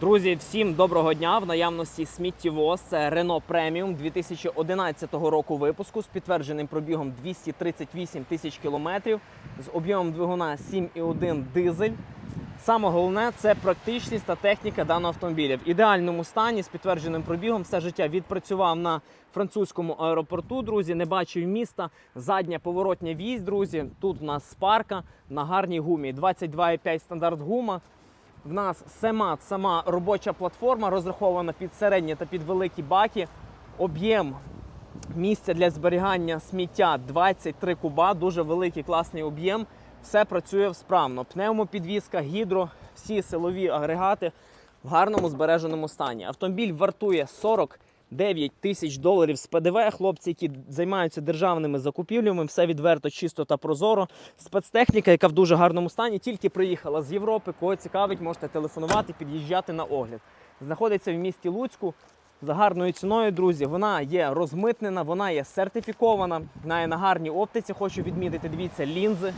Друзі, всім доброго дня! В наявності сміттєвоз це Renault Premium 2011 року випуску з підтвердженим пробігом 238 тисяч кілометрів, з об'ємом двигуна 7,1 дизель. Саме головне це практичність та техніка даного автомобіля. В ідеальному стані з підтвердженим пробігом все життя відпрацював на французькому аеропорту. Друзі, не бачив міста. Задня поворотня вісь, друзі. Тут в нас спарка на гарній гумі. 22,5 стандарт гума. В нас сама, сама робоча платформа розрахована під середні та під великі баки. Об'єм місця для зберігання сміття 23 куба, дуже великий класний об'єм. Все працює справно. Пневмопідвізка, гідро, всі силові агрегати в гарному збереженому стані. Автомобіль вартує 49 тисяч доларів з ПДВ. Хлопці, які займаються державними закупівлями, все відверто, чисто та прозоро. Спецтехніка, яка в дуже гарному стані, тільки приїхала з Європи. Кого цікавить, можете телефонувати, під'їжджати на огляд. Знаходиться в місті Луцьку. За гарною ціною, друзі, вона є розмитнена, вона є сертифікована. Вона є на гарній оптиці. Хочу відмітити, дивіться, лінзи.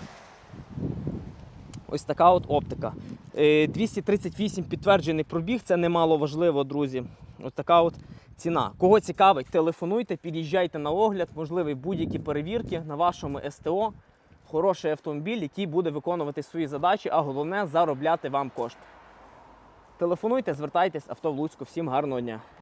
Ось така от оптика. Е, 238 підтверджений пробіг, це немало важливо, друзі. Ось така от ціна. Кого цікавить, телефонуйте, під'їжджайте на огляд, можливі будь-які перевірки на вашому СТО. Хороший автомобіль, який буде виконувати свої задачі, а головне заробляти вам кошти. Телефонуйте, звертайтесь, авто в Луцьку. Всім гарного дня.